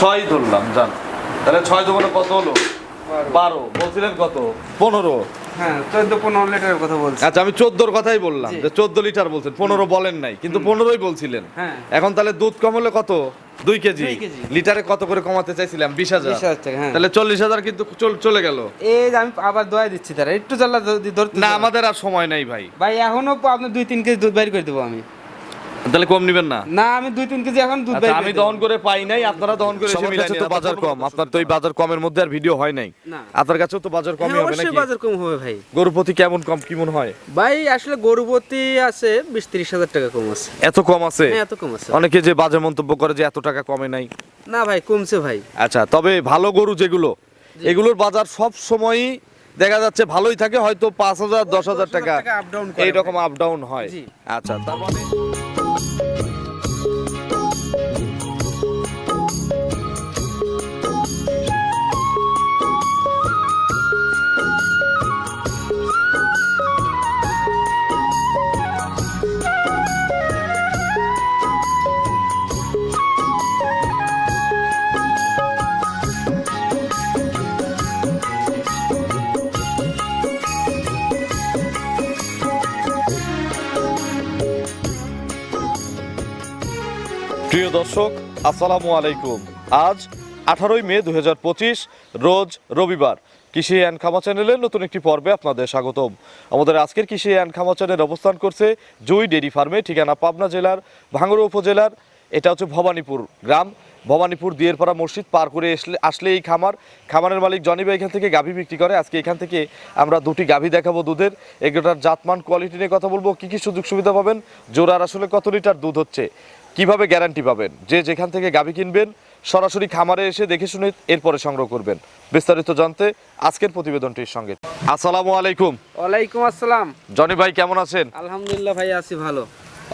ছয় ধরলাম জান। তাহলে ছয় দোকানে কত হলো? বারো। বলছিলেন কত? পনেরো। হ্যাঁ চোদ্দ পনেরো লিটারের কথা বলছি। আচ্ছা আমি চোদ্দোর কথাই বললাম যে চোদ্দ লিটার বলছেন পনেরো বলেন নাই কিন্তু পনেরোই বলছিলেন। হ্যাঁ। এখন তাহলে দুধ কম হলে কত? দুই কেজি। লিটারে কত করে কমাতে চাইছিলাম? বিশ হাজার। হ্যাঁ। তাহলে চল্লিশ হাজার কিন্তু চলে গেল। এই যে আমি আবার দোয়া দিচ্ছি তারা একটু চাল্লা যদি না আমাদের আর সময় নাই ভাই। ভাই এখনও আপনার দুই তিন কেজি দুধ বাইর করে দেবো আমি। তাহলে কম নিবেন না? না আমি দুই তিন কেজি এখন দুধ আচ্ছা, আমি দহন করে পাই নাই আপনারা দহন করে এসে মিলাই তো বাজার কম আপনার তো এই বাজার কমের মধ্যে আর ভিডিও হয় নাই। না। আপনার কাছেও তো বাজার কমই হ্যাঁ, হবে নাকি? বাজার কম হবে ভাই। গরু প্রতি কেমন কম কি মনে হয়? ভাই আসলে গরুপতি আছে বিশ ত্রিশ হাজার টাকা কম আছে। এত কম আছে? হ্যাঁ এত কম আছে। অনেকে যে বাজে মন্তব্য করে যে এত টাকা কমে নাই। না ভাই কমছে ভাই। আচ্ছা তবে ভালো গরু যেগুলো এগুলোর বাজার সব সময়ই দেখা যাচ্ছে ভালোই থাকে হয়তো পাঁচ হাজার দশ হাজার টাকা এইরকম আপ ডাউন হয়। আচ্ছা তার মানে প্রিয় দর্শক, আসসালামু আলাইকুম। আজ আঠারোই মে দু হাজার পঁচিশ, রোজ রবিবার। কৃষি অ্যান্ড খামা চ্যানেলের নতুন একটি পর্বে আপনাদের স্বাগতম। আমাদের আজকের কৃষি অ্যান্ড খামা চ্যানেল অবস্থান করছে জুই ডেরি ফার্মে, ঠিকানা পাবনা জেলার ভাঙ্গুড়া উপজেলার, এটা হচ্ছে ভবানীপুর গ্রাম। ভবানীপুর দিয়েরপাড়া মসজিদ পার করে আসলে আসলে এই খামার। খামারের মালিক জনি ভাই এখান থেকে গাভী বিক্রি করে। আজকে এখান থেকে আমরা দুটি গাভী দেখাবো দুধের। এগুলোটার জাতমান কোয়ালিটি নিয়ে কথা বলব। কি কি সুযোগ সুবিধা পাবেন? জোড়ার আসলে কত লিটার দুধ হচ্ছে? কীভাবে গ্যারান্টি পাবেন? যে যেখান থেকে গাভী কিনবেন সরাসরি খামারে এসে দেখে শুনে এরপরে সংগ্রহ করবেন। বিস্তারিত জানতে আজকের প্রতিবেদনটির সঙ্গে। আসসালামু আলাইকুম। ওয়ালাইকুম আসসালাম। জনি ভাই কেমন আছেন? আলহামদুলিল্লাহ ভাই আছি ভালো।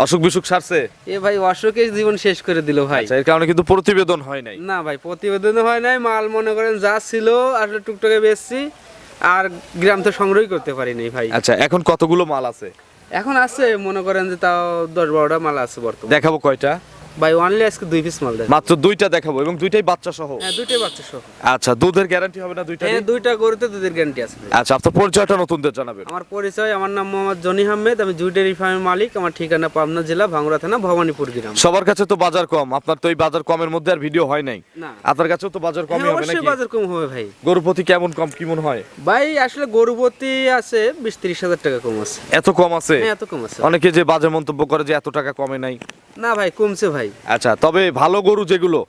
অসুখ বিসুখ সারছে? এ ভাই অসুখে জীবন শেষ করে দিল ভাই। আচ্ছা, এর কারণে কিন্তু প্রতিবেদন হয় নাই। না ভাই প্রতিবেদন হয় নাই। মাল মনে করেন যা ছিল আসলে টুকটাকে বেচছি আর গ্রাম তো সংগ্রহই করতে পারিনি ভাই। আচ্ছা এখন কতগুলো মাল আছে? এখন আছে মনে করেন যে তাও দশ বারোটা মাল আছে বর্তমানে। দেখাবো কয়টা। ভাই অনলি আজকে দুই পিস মাল দেয় মাত্র দুইটা দেখাবো এবং দুইটাই বাচ্চা সহ? হ্যাঁ দুইটাই বাচ্চা সহ। আচ্ছা দুধের গ্যারান্টি হবে না দুইটা হ্যাঁ দুইটা গরুতে দুধের গ্যারান্টি আছে আচ্ছা আপনার পরিচয়টা নতুনদের জানাবেন। আমার পরিচয় আমার নাম মোহাম্মদ জনি আহমেদ আমি জুই ফার্মের মালিক আমার ঠিকানা পাবনা জেলা ভাঙ্গুড়া থানা ভবানীপুর গ্রাম। সবার কাছে তো বাজার কম আপনার তো এই বাজার কমের মধ্যে আর ভিডিও হয় নাই। না। আপনার কাছেও তো বাজার কমই হ্যাঁ, হবে নাকি? বাজার কম হবে ভাই। গরু প্রতি কেমন কম কি মনে হয়? ভাই আসলে গরুপতি আছে বিশ ত্রিশ হাজার টাকা কম আছে। এত কম আছে? হ্যাঁ এত কম আছে। অনেকে যে বাজে মন্তব্য করে যে এত টাকা কমে নাই। না ভাই কমছে ভাই। আচ্ছা তবে ভালো গরু যেগুলো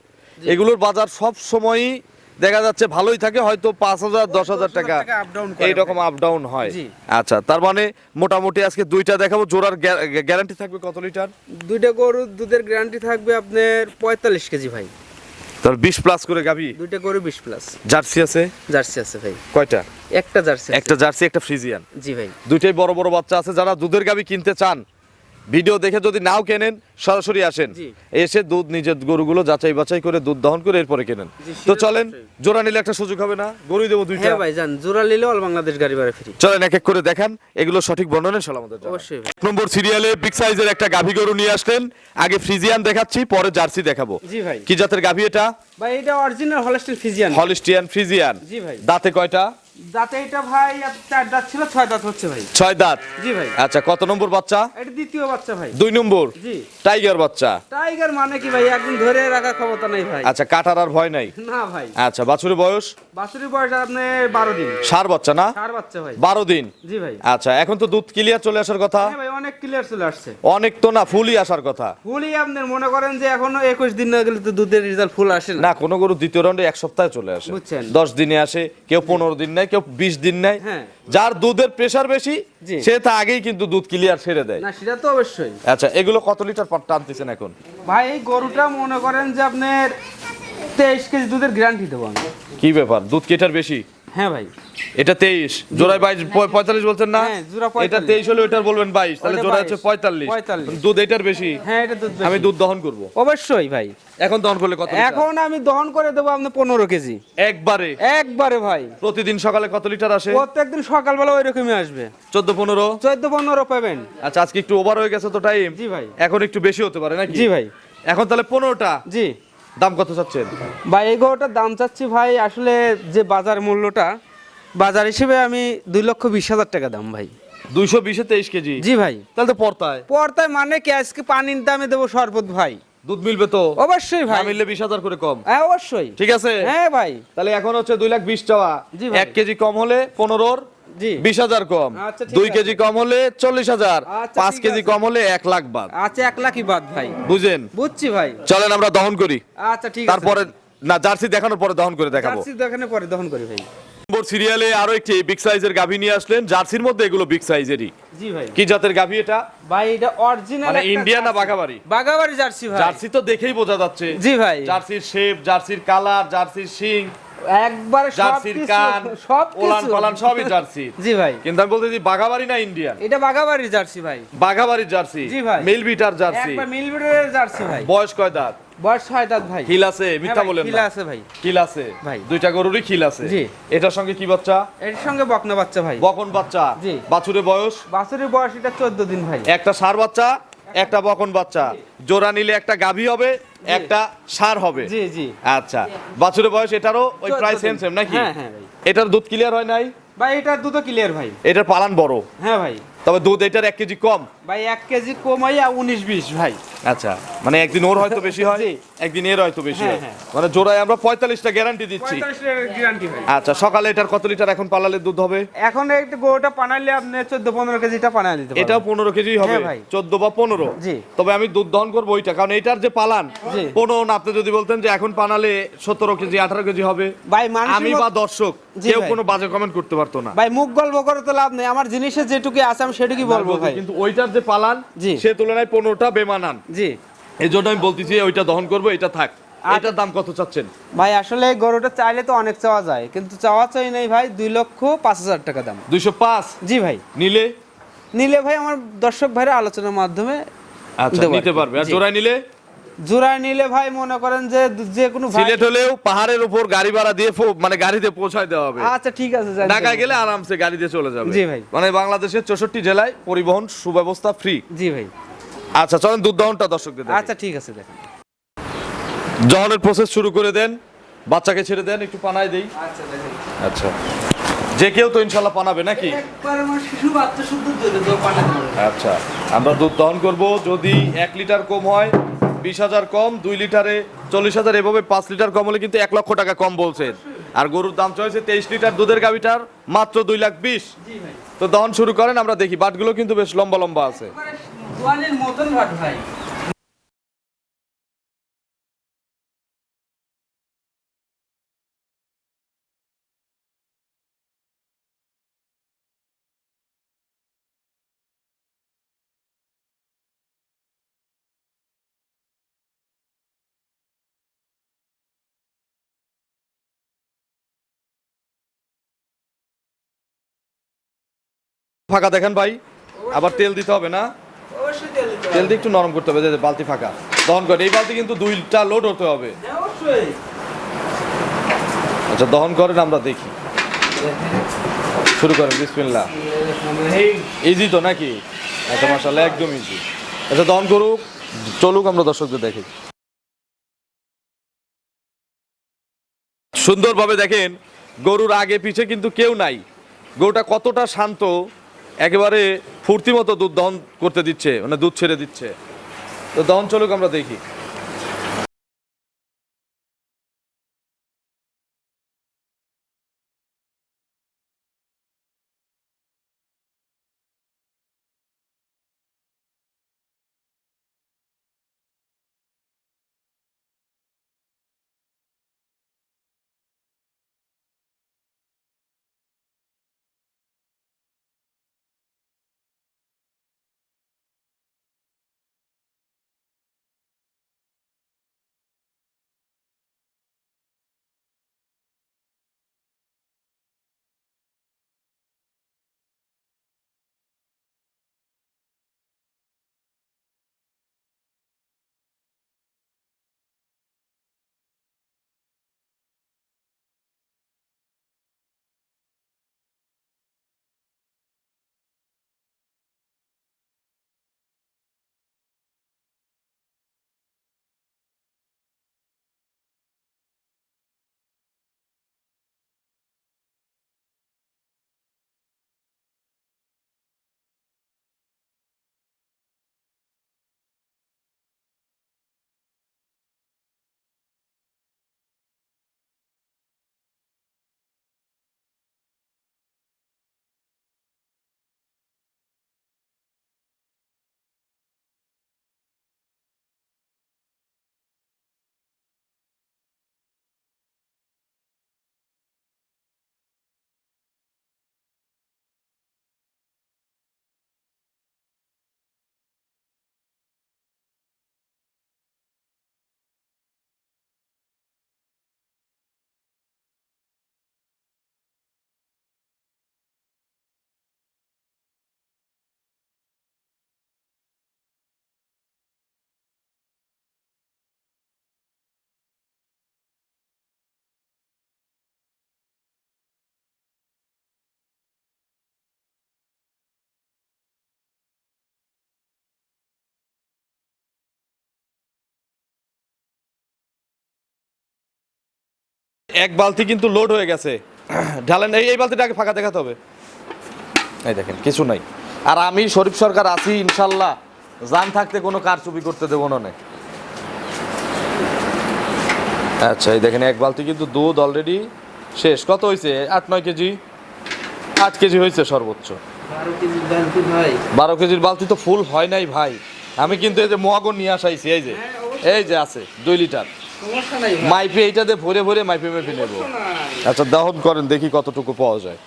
এগুলোর বাজার সব সময়ই দেখা যাচ্ছে ভালোই থাকে হয়তো পাঁচ হাজার দশ হাজার টাকা করে এইরকম আপ ডাউন হয়। আচ্ছা তার মানে মোটামুটি আজকে দুইটা দেখাবো জোড়ার গ্যারান্টি থাকবে কত লিটার? দুইটা গরু দুধের গ্যারান্টি থাকবে আপনার পঁয়তাল্লিশ কেজি ভাই। তার বিশ প্লাস করে গাবি দুইটা গরু বিশ প্লাস জার্সি আছে? জার্সি আছে ভাই। কয়টা? একটা জার্সি একটা জার্সি একটা ফ্রিজিয়ান। জি ভাই। দুইটাই বড় বড় বাচ্চা আছে যারা দুধের গাবি কিনতে চান ভিডিও দেখে যদি নাও কেনেন সরাসরি আসেন। এসে দুধ নিজের গরুগুলো যাচাই বাছাই করে দুধ দহন করে এরপরে কেনেন। তো চলেন জোড়া নিলে একটা সুযোগ হবে না? গরুই দেবো দুইটা। হ্যাঁ ভাই যান জোড়া নিলে অল বাংলাদেশ গাড়ি ভাড়া ফ্রি চলেন এক এক করে দেখান। এগুলো সঠিক বর্ণনা ইনশাল্লাহ আমাদের অবশ্যই এক নম্বর সিরিয়ালে বিগ সাইজের একটা গাভী গরু নিয়ে আসলেন। আগে ফ্রিজিয়ান দেখাচ্ছি পরে জার্সি দেখাবো। জি ভাই। কি জাতের গাভী এটা? ভাই এটা original Holstein Friesian Holstein Friesian জি ভাই। দাঁতে কয়টা? দাঁতে এটা ভাই চার দাঁত ছিল ছয় দাঁত হচ্ছে ভাই। ছয় দাঁত? জি ভাই। আচ্ছা কত নম্বর বাচ্চা? এটা দ্বিতীয় বাচ্চা ভাই। দুই নম্বর? জি। টাইগার বাচ্চা? টাইগার মানে কি ভাই? ধরে রাখার ক্ষমতা নেই ভাই। আচ্ছা কাটার আর ভয় নাই? না ভাই। আচ্ছা বাছুরের বয়স? বাছুরির বয়স আপনি বারো দিন। সার বাচ্চা না? চার বাচ্চা ভাই। বারো দিন? জি ভাই। আচ্ছা এখন তো দুধ ক্লিয়ার চলে আসার কথা। হ্যাঁ ভাই অনেক ক্লিয়ার চলে আসছে। অনেক তো না ফুলই আসার কথা। ফুলই আপনার মনে করেন যে এখনও একুশ দিন না গেলে তো দুধের রেজাল্ট ফুল আসে না। কোনো গরু দ্বিতীয় রাউন্ডে এক সপ্তাহে চলে আসে। বুঝছেন। দশ দিনে আসে কেউ পনেরো দিন নেয় কেউ বিশ দিন নেয়। হ্যাঁ। যার দুধের প্রেশার বেশি সে তা আগেই কিন্তু দুধ ক্লিয়ার ছেড়ে দেয়। না সেটা তো অবশ্যই। আচ্ছা এগুলো কত লিটার পার টানতেছেন এখন? ভাই এই গরুটা মনে করেন যে আপনার তেইশ কেজি দুধের গ্যারান্টি দেবো কি ব্যাপার? দুধ কি এটার বেশি? হ্যাঁ ভাই। এটা তেইশ। জোড়ায় বাইশ পঁয়- পঁয়তাল্লিশ বলছেন না? হ্যাঁ, এটা 45 তেইশ হলে ওইটার বলবেন বাইশ তাহলে জোড়া হচ্ছে পঁয়তাল্লিশ। 45 দুধ এটার বেশি? হ্যাঁ এটা দুধ আমি দুধ দহন করব। অবশ্যই ভাই। এখন দহন করলে কত এখন আমি দহন করে দেবো আপনার পনেরো কেজি। একবারে? একবারে ভাই। প্রতিদিন সকালে কত লিটার আসে? প্রত্যেকদিন সকালবেলা ওই রকমই আসবে। চোদ্দ পনেরো? চোদ্দ পনেরো পাবেন। আচ্ছা আজকে একটু ওভার হয়ে গেছে তো টাইম জি ভাই। এখন একটু বেশি হতে পারে নাকি? জি ভাই। এখন তাহলে পনেরোটা? জি। দাম কত চাচ্ছেন? ভাই এই গরুটার দাম চাচ্ছি ভাই আসলে যে বাজার মূল্যটা বাজার হিসেবে আমি দুই লক্ষ বিশ হাজার টাকা দাম ভাই। দুইশো বিশে তেইশ কেজি? জি ভাই। তাহলে তো পর্তায়। পর্তায় মানে কি আজকে পানির দামে দেবো শরবত ভাই। দুধ মিলবে তো? অবশ্যই ভাই। মিললে বিশ হাজার করে কম। হ্যাঁ অবশ্যই। ঠিক আছে? হ্যাঁ ভাই। তাহলে এখন হচ্ছে দুই লাখ বিশ টাকা। এক কেজি কম হলে পনেরোর বিশ হাজার কম। আচ্ছা, দুই কেজি কম হলে চল্লিশ হাজার। আচ্ছা, পাঁচ কেজি কম হলে এক লাখ বাদ। আচ্ছা এক লাখই বাদ ভাই। বুঝেন? বুঝছি ভাই। চলেন আমরা দহন করি। আচ্ছা ঠিক আছে। তারপরে না জার্সি দেখানোর পরে দহন করে দেখাবো। জার্সি দোকানে পরে দহন করি ভাই। নম্বর সিরিয়ালে আরও একটি বিগ সাইজের গাভী নিয়ে আসলেন। জার্সির মধ্যে এগুলো বিগ সাইজেরই। জি ভাই। কি জাতের গাভী এটা? ভাই এটা অরিজিনাল মানে ইন্ডিয়ান না বাঘাবাড়ি? বাগাবাড়ি জার্সি ভাই। জার্সি তো দেখেই বোঝা যাচ্ছে। জি ভাই। জার্সির শেপ জার্সির কালার জার্সির শিং একবার জার্সির কান সব ওলান পালান সবই জার্সি। জি ভাই। কিন্তু আমি বলতেছি বাঘাবাড়ি না ইন্ডিয়ান? এটা জার্সি ভাই। জার্সি? জি ভাই। মিল বিটার জার্সি? একবার জার্সি ভাই। বয়স কয় দাঁত? বয়স দাঁত ভাই। খিল আছে মিথ্যা হ্যাঁ বলেন খিলা আছে ভাই। খিল আছে। ভাই। দুইটা গরুরই খিল আছে। জি। এটার সঙ্গে কি বাচ্চা? এর সঙ্গে বকনা বাচ্চা ভাই। বকন বাচ্চা। জি। বাছুরের বয়স? বাছুরের বয়স এটা চোদ্দ দিন ভাই। একটা সার বাচ্চা? একটা বকন বাচ্চা। জোড়া নিলে একটা গাভী হবে একটা সার হবে। জি জি। আচ্ছা। বাছুরের বয়স এটারও ওই প্রাইস প্রায় সেম সেম নাকি? হ্যাঁ হ্যাঁ এটার দুধ ক্লিয়ার হয় নাই? ভাই এটার দুধও ক্লিয়ার ভাই। এটার পালান বড়। হ্যাঁ ভাই। তবে দুধ এটার এক কেজি কম? ভাই এক কেজি কমাইয়া উনিশ বিশ ভাই। আচ্ছা মানে একদিন ওর হয়তো বেশি হয় একদিন এর হয়তো বেশি হ্যাঁ, হয়। হ্যাঁ। মানে জোড়ায় আমরা পঁয়তাল্লিশটা গ্যারান্টি দিচ্ছি। পঁয়তাল্লিশ গ্যারান্টি ভাই। আচ্ছা সকালে এটার কত লিটার এখন পালালে দুধ হবে? এখন একটু গরুটা পানাইলে আপনি চোদ্দ পনেরো কেজিটা পানাই দিতে এটাও পনেরো কেজি হবে? হ্যাঁ ভাই। চোদ্দ বা পনেরো? তবে আমি দুধ দহন করব ওইটা কারণ এটার যে পালান। পনেরো না আপনি যদি বলতেন যে এখন পানালে সতেরো কেজি আঠারো কেজি হবে। ভাই আমি বা দর্শক কেউ কোনো বাজে কমেন্ট করতে পারতো না। ভাই মুখ গল্প করে তো লাভ নেই। আমার জিনিসের যেটুকু আছে আমি কি বলব ভাই? কিন্তু ওইটার যে পালান জি। সে তুলনায় পনেরোটা বেমানান। জি। এই জন্য আমি বলতেছি ওইটা দহন করব এটা থাক। এটার দাম কত চাচ্ছেন? ভাই আসলে গরুটা চাইলে তো অনেক চাওয়া যায় কিন্তু চাওয়া চাই নাই ভাই দুই লক্ষ পাঁচ হাজার টাকা দাম। দুইশো পাঁচ? জি ভাই। নিলে? নিলে ভাই আমার দর্শক ভাইরা আলোচনার মাধ্যমে আচ্ছা নিতে পারবে। আর জোড়ায় নিলে? জোড়ায় নিলে ভাই মনে করেন যে যে কোনো সিলেট হলেও পাহাড়ের উপর গাড়ি ভাড়া দিয়ে মানে গাড়িতে পৌঁছায় দেওয়া হবে। আচ্ছা ঠিক আছে। ঢাকায় গেলে আরামসে গাড়ি দিয়ে চলে যাবে। জি ভাই। মানে বাংলাদেশের চৌষট্টি জেলায় পরিবহন সুব্যবস্থা ফ্রি জি ভাই। আচ্ছা চলেন দুধ দহনটা দর্শকদের দেখাই। আচ্ছা ঠিক আছে দেখেন দহনের প্রসেস শুরু করে দেন। বাচ্চাকে ছেড়ে দেন একটু পানায় দেই। আচ্ছা দেখেন আচ্ছা। যে কেউ তো ইনশাল্লাহ পানাবে নাকি? একবার আমার শিশু বাচ্চা শুদ্ধ জন্য তো পানি দেবো। আচ্ছা আমরা দুধ দহন করব। যদি এক লিটার কম হয় বিশ হাজার কম দুই লিটারে চল্লিশ হাজার এভাবে পাঁচ লিটার কম হলে কিন্তু এক লক্ষ টাকা কম বলছেন। আর গরুর দাম চলেছে তেইশ লিটার দুধের গাভিটার মাত্র দুই লাখ বিশ। তো দহন শুরু করেন আমরা দেখি। বাটগুলো কিন্তু বেশ লম্বা লম্বা আছে। মতন ভাই। ফাঁকা দেখেন ভাই। আবার তেল দিতে হবে না? তেল দিয়ে একটু নরম করতে হবে যে বালতি ফাঁকা। দহন করে এই বালতি কিন্তু দুইটা লোড হতে হবে। হ্যাঁ, আচ্ছা দহন করেন আমরা দেখি। শুরু করেন বিসমিল্লাহ। এই ইজি তো নাকি? আচ্ছা মাসাল্লাহ একদম ইজি আচ্ছা দহন করুক চলুক আমরা দর্শকদের দেখি। সুন্দরভাবে দেখেন গরুর আগে পিছে কিন্তু কেউ নাই। গরুটা কতটা শান্ত একেবারে ফুর্তি মতো দুধ দহন করতে দিচ্ছে মানে দুধ ছেড়ে দিচ্ছে। তো দহন চলুক, আমরা দেখি। এক বালতি কিন্তু লোড হয়ে গেছে। ঢালেন এই এই বালতিটা আগে ফাঁকা দেখাতে হবে। এই দেখেন কিছু নাই। আর আমি শরীফ সরকার আছি ইনশাল্লাহ। জান থাকতে কোনো কার কারচুপি করতে দেবো না। আচ্ছা এই দেখেন এক বালতি কিন্তু দুধ অলরেডি শেষ। কত হয়েছে আট নয় কেজি? আট কেজি হয়েছে সর্বোচ্চ। বারো কেজির বালতি তো ফুল হয় নাই ভাই। আমি কিন্তু এই যে মোয়াগন নিয়ে আসাইছি এই যে। এই যে আছে দুই লিটার। মাইপে এইটাতে ভরে ভরে মাইপে মাইপি নেব। আচ্ছা দহন করেন দেখি কতটুকু পাওয়া যায়।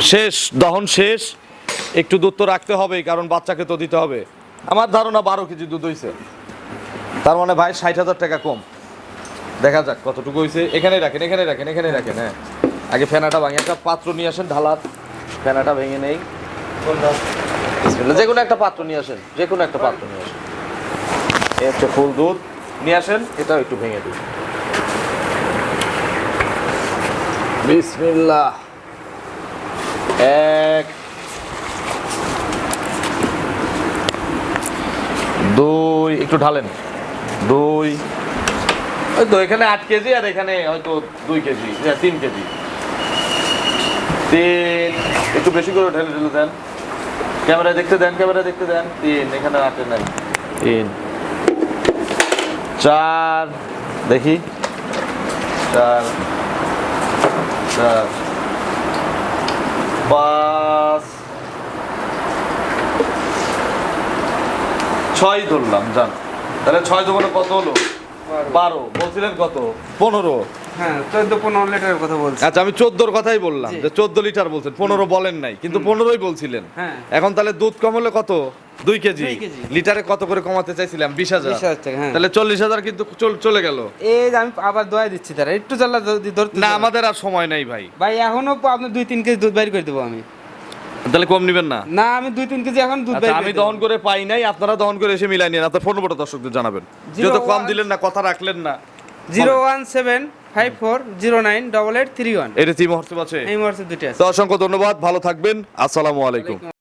শেষ, দহন শেষ। একটু দুধ তো রাখতে হবে কারণ বাচ্চাকে তো দিতে হবে। আমার ধারণা বারো কেজি দুধ হয়েছে তার মানে ভাই ষাট হাজার টাকা কম। দেখা যাক কতটুকু হয়েছে এখানে রাখেন এখানে রাখেন এখানে রাখেন হ্যাঁ। আগে ফেনাটা ভাঙে, একটা পাত্র নিয়ে আসেন ঢালার। ফেনাটা ভেঙে নেই। যে কোনো একটা পাত্র নিয়ে আসেন যে কোনো একটা পাত্র নিয়ে আসেন। এই হচ্ছে ফুল দুধ। নিয়ে আসেন, এটাও একটু ভেঙে দিন। বিসমিল্লাহ। এক, দুই, একটু ঢালেন। দুই, ওই তো এখানে আট কেজি আর এখানে হয়তো দুই কেজি তিন কেজি। তিন, একটু বেশি করে ঢেলে ঢেলে দেন। ক্যামেরায় দেখতে দেন, ক্যামেরায় দেখতে দেন। তিন, এখানে আটে নাই তিন, চার, দেখি। চার চার পাঁচ ছয় ধরলাম জান। তাহলে ছয় দোকানে কত হলো? বারো। বলছিলেন কত? পনেরো। হ্যাঁ চোদ্দ পনেরো লিটারের কথা বলছি। আচ্ছা আমি চোদ্দোর কথাই বললাম যে চোদ্দ লিটার বলছেন পনেরো বলেন নাই কিন্তু পনেরোই বলছিলেন। হ্যাঁ। এখন তাহলে দুধ কম হলে কত? দুই কেজি। লিটারে কত করে কমাতে চাইছিলাম? বিশ হাজার। হ্যাঁ। তাহলে চল্লিশ হাজার কিন্তু চলে গেল। এই আমি আবার দোয়া দিচ্ছি তারা একটু যদি ধরতে না আমাদের আর সময় নাই ভাই। ভাই এখনও আপনার দুই তিন কেজি দুধ বাইর করে দেবো আমি। তাহলে কম নিবেন না? না আমি দুই তিন কেজি এখন দুধ আচ্ছা, আমি দহন করে পাই নাই আপনারা দহন করে এসে মিলাই নিন আপনার ফোন নম্বরটা দর্শকদের জানাবেন। যেহেতু কম দিলেন না কথা রাখলেন না। Zero one seven five four zero nine double eight three one এটা টিম হোয়াটসঅ্যাপ আছে? এই মুহূর্তে দুটি আছে। অসংখ্য ধন্যবাদ ভালো থাকবেন আসসালামু আলাইকুম।